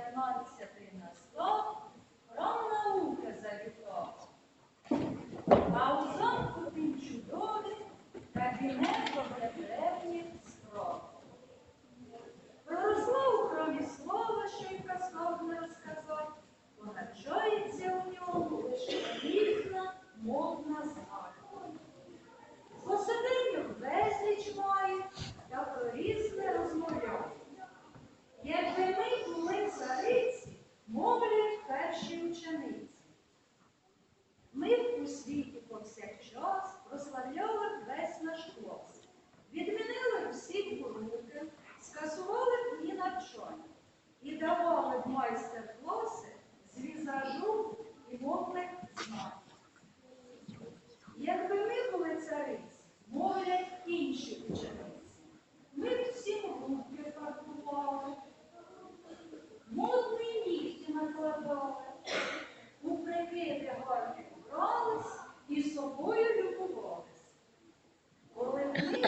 п'ятнадцятий на сто про наука завіток. А у замку тим чудовий кабінет і давали в майстер-класи з візажом і мовних знань. Якби ми були цариці, мовлять інші учениці, ми б всім руки фарбували, модні нігті накладали, у прикиди гарні грались і собою любувались. Коли ми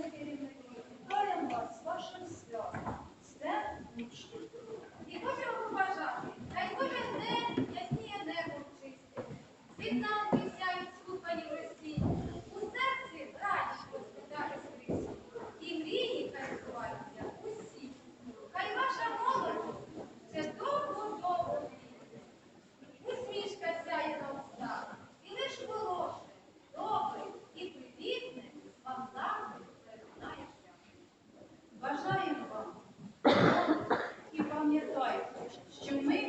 класним керівником, вітаємо вас з вашим святом. Це учні. І хочу побажати, хай кожен день ясніє небо чисте. Світ нам de uma